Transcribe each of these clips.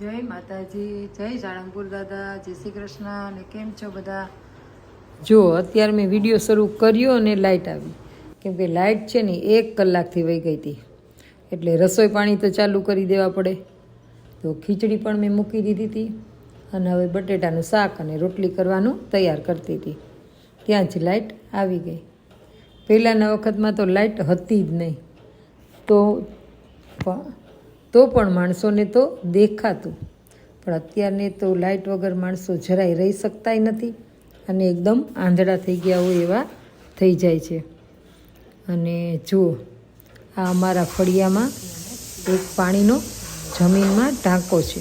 જય માતાજી, જય સાળંગપુર દાદા, જય શ્રી કૃષ્ણ, અને કેમ છો બધા? જો, અત્યારે મેં વીડિયો શરૂ કર્યો અને લાઇટ આવી. કેમ કે લાઇટ છે ને, એક કલાકથી વહી ગઈ હતી. એટલે રસોઈ પાણી તો ચાલુ કરી દેવા પડે. તો ખીચડી પણ મેં મૂકી દીધી હતી. અને હવે બટેટાનું શાક અને રોટલી કરવાનું તૈયાર કરતી હતી. ત્યાં જ લાઇટ આવી ગઈ. પહેલાંના વખતમાં તો લાઇટ હતી જ નહીં. તો તો પણ માણસોને તો દેખાતું. પણ અત્યારને તો લાઇટ વગર માણસો જરાય રહી શકતાય નથી અને એકદમ આંધળા થઈ ગયા હોય એવા થઈ જાય છે. અને જુઓ, આ અમારા ફળિયામાં એક પાણીનો જમીનમાં ટાંકો છે.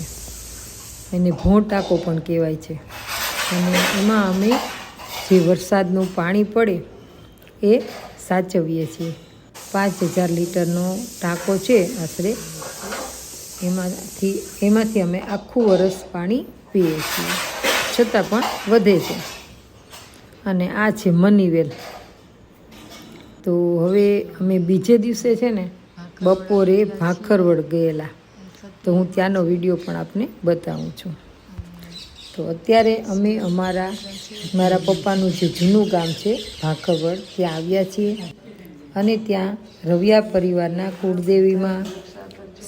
એને ભો ટાંકો પણ કહેવાય છે. અને એમાં અમે જે વરસાદનું પાણી પડે એ સાચવીએ છીએ. પાંચ હજાર લીટરનો ટાંકો છે આશરે. એમાંથી એમાંથી અમે આખું વરસ પાણી પીએ છીએ. છતાં પણ વધે છે. અને આ છે મનીવેલ. તો હવે અમે બીજે દિવસે છે ને બપોરે ભાખરવડ ગયેલા. તો હું ત્યાંનો વીડિયો પણ આપને બતાવું છું. તો અત્યારે અમે અમારા, મારા પપ્પાનું જે જૂનું ગામ છે ભાખરવડ, ત્યાં આવ્યા છીએ. અને ત્યાં રવિયા પરિવારના કુળદેવીમાં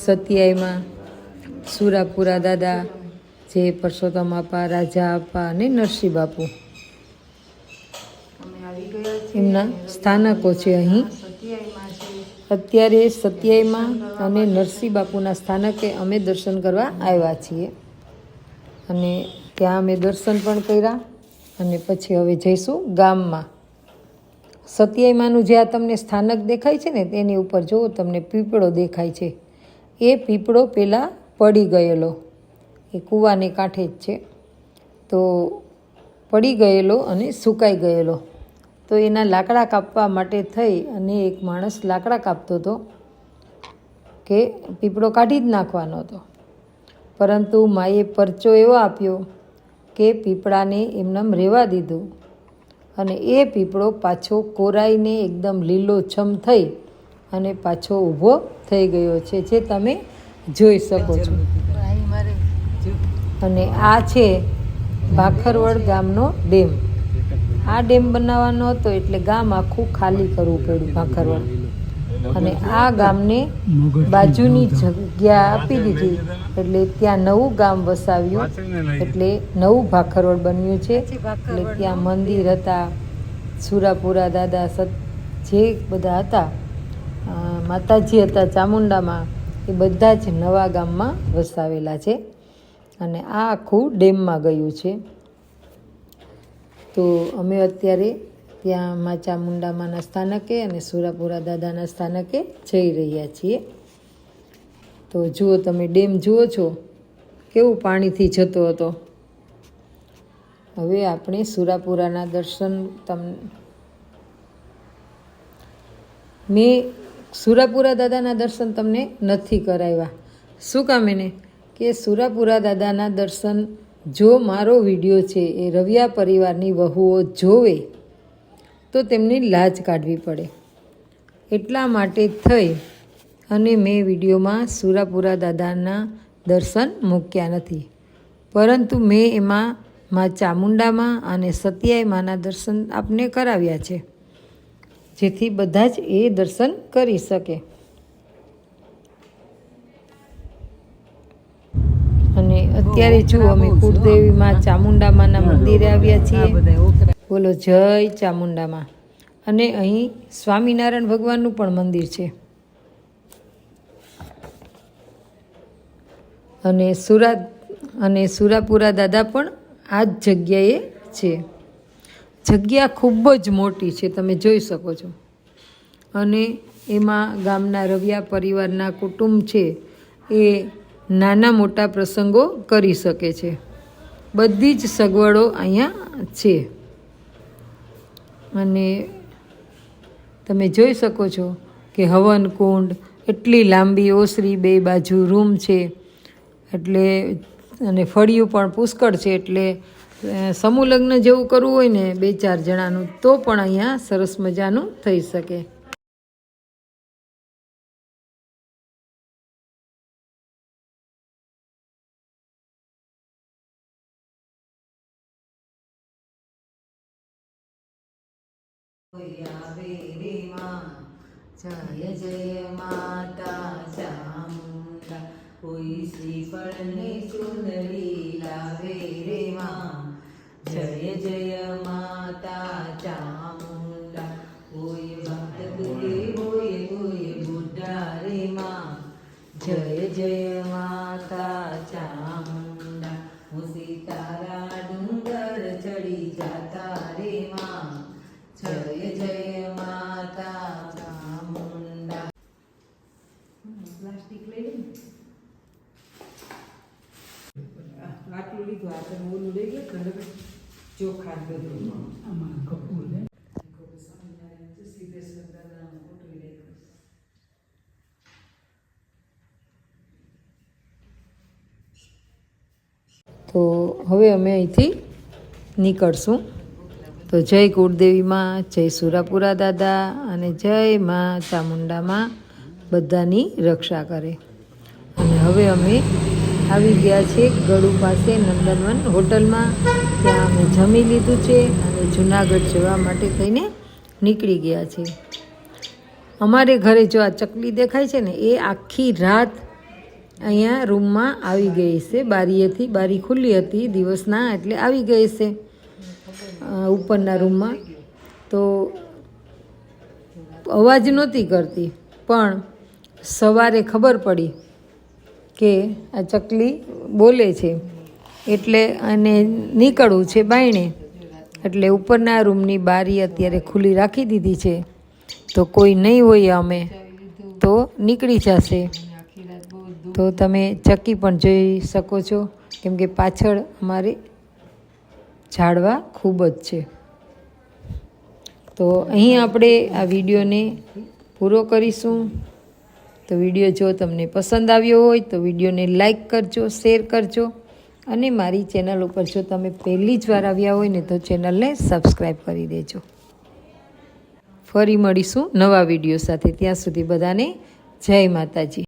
સત્યાઈમાં સુરાપુરા દાદા જે પરસોત્તમ આપા રાજા આપા અને નરસિંહ બાપુ. એમના સ્થાનકો છે અહીં. અત્યારે સત્યાઈમાં અને નરસિંહ બાપુના સ્થાનકે અમે દર્શન કરવા આવ્યા છીએ. અને ત્યાં અમે દર્શન પણ કર્યા અને પછી હવે જઈશું ગામમાં. સત્યાઈમાનું જે આ તમને સ્થાનક દેખાય છે ને તેની ઉપર જુઓ તમને પીપળો દેખાય છે. એ પીપળો પહેલાં પડી ગયેલો. એ કૂવાને કાંઠે જ છે. તો પડી ગયેલો અને સુકાઈ ગયેલો. તો એના લાકડા કાપવા માટે થઈ અને એક માણસ લાકડા કાપતો હતો કે પીપળો કાઢી જ નાખવાનો હતો. પરંતુ માએ પરચો એવો આપ્યો કે પીપળાને એમનેમ રહેવા દીધું અને એ પીપળો પાછો કોરાઈને એકદમ લીલોછમ થઈ અને પાછો ઊભો થઈ ગયો છે, જે તમે જોઈ શકો છો. અને આ છે ભાખરવડ ગામનો ડેમ. આ ડેમ બનાવવાનો હતો એટલે ગામ આખું ખાલી કરવું પડ્યું ભાખરવડ. અને આ ગામને બાજુની જગ્યા આપી દીધી. એટલે ત્યાં નવું ગામ વસાવ્યું. એટલે નવું ભાખરવડ બન્યું છે. એટલે ત્યાં મંદિર હતા, સુરાપુરા દાદા સત જે બધા હતા માતાજી હતા ચામુંડામાં, એ બધા જ નવા ગામમાં વસાવેલા છે. અને આ આખું ડેમમાં ગયું છે. તો અમે અત્યારે ત્યાં મા ચામુંડામાના સ્થાનકે અને સુરાપુરા દાદાના સ્થાનકે જઈ રહ્યા છીએ. તો જુઓ તમે ડેમ જુઓ છો, કેવું પાણીથી જતો હતો. હવે આપણે સુરાપુરાના દર્શન તમને મેં સુરાપુરા દાદાના દર્શન તમને નથી કરાવ્યા. શું કામ એને? કે સુરાપુરા દાદાના દર્શન જો મારો વીડિયો છે એ રવિયા પરિવારની વહુઓ જોવે, તો તેમની લાજ કાઢવી પડે. એટલા માટે થઈ અને મેં વિડીયોમાં સુરાપુરા દાદાના દર્શન મૂક્યા નથી. પરંતુ મેં એમાં મા ચામુંડામાં અને સત્યાઈ માના દર્શન આપને કરાવ્યા છે. જેથી બધા જ એ દર્શન કરી શકે. અને અત્યારે જો અમે કુળદેવીમાં ચામુંડામાના મંદિરે આવ્યા છીએ. બોલો જય ચામુંડામાં. અને અહીં સ્વામિનારાયણ ભગવાનનું પણ મંદિર છે. અને સુરા અને સુરાપુરા દાદા પણ આ જ જગ્યાએ છે. જગ્યા ખૂબ જ મોટી છે, તમે જોઈ શકો છો. અને એમાં ગામના રવિયા પરિવારના કુટુંબ છે, એ નાના મોટા પ્રસંગો કરી શકે છે. બધી જ સગવડો અહીંયા છે. અને તમે જોઈ શકો છો કે હવન કુંડ એટલી લાંબી ઓસરી બે બાજુ રૂમ છે, એટલે અને ફળિયું પણ પુષ્કળ છે, એટલે સમૂહ લગ્ન જેવું કરવું હોય ને બે ચાર જણાનું, તો પણ અહીંયા સરસ મજાનું થઈ શકે. જય જય માતા ચામુંડા, કોઈ શ્રી પણ સુંદરી લાવે રે માં. જય જય માતા ચામુંડા. ભક્ત ગુરે હોય કોઈ બુઢા રે માં. જય જય માતા ચામુંડા. હું સીતારા ડુંગર ચડી જાતા રે માં. જય જય માતા ચામુંડા. પ્લાસ્ટિક લઈ આટલું લીધું, આ તમે ઓલું લઈ ગયો ને હવે ચોખા બધું આમાં કપૂર ને તો હવે અમે અહીંથી નીકળશું. તો જય કુળદેવીમાં જય સુરાપુરા દાદા અને જય માં ચામુંડામાં બધાની રક્ષા કરે. અને હવે અમે આવી ગયા છે ગળુ પાસે નંદનવન હોટલમાં. ત્યાં અમે જમી લીધું છે અને જુનાગઢ જવા માટે થઈને નીકળી ગયા છે. અમારે ઘરે જો આ ચકલી દેખાય છે ને, એ આખી રાત અહીંયા રૂમમાં આવી ગઈ છે. બારીએથી બારી ખુલ્લી હતી દિવસના એટલે આવી ગઈ છે ઉપરના રૂમમાં. તો અવાજ નહોતી કરતી, પણ સવારે ખબર પડી કે આ ચકલી બોલે છે. એટલે અને નીકળવું છે બાયણે. એટલે ઉપરના રૂમની બારી અત્યારે ખુલ્લી રાખી દીધી છે. તો કોઈ નહીં હોય અમે, તો નીકળી જશે. તો તમે ચક્કી પણ જોઈ શકો છો. કેમ કે પાછળ અમારે ઝાડવા ખૂબ જ છે. તો અહીં આપણે આ વિડીયોને પૂરો કરીશું. તો વીડિયો જો તમને પસંદ આવ્યો હોય તો વિડીયોને લાઇક કરજો, શેર કરજો અને મારી ચેનલ ઉપર જો તમે પહેલી જ વાર આવ્યા હોય ને તો ચેનલને સબસ્ક્રાઈબ કરી દેજો. ફરી મળીશું નવા વીડિયો સાથે. ત્યાં સુધી બધાને જય માતાજી.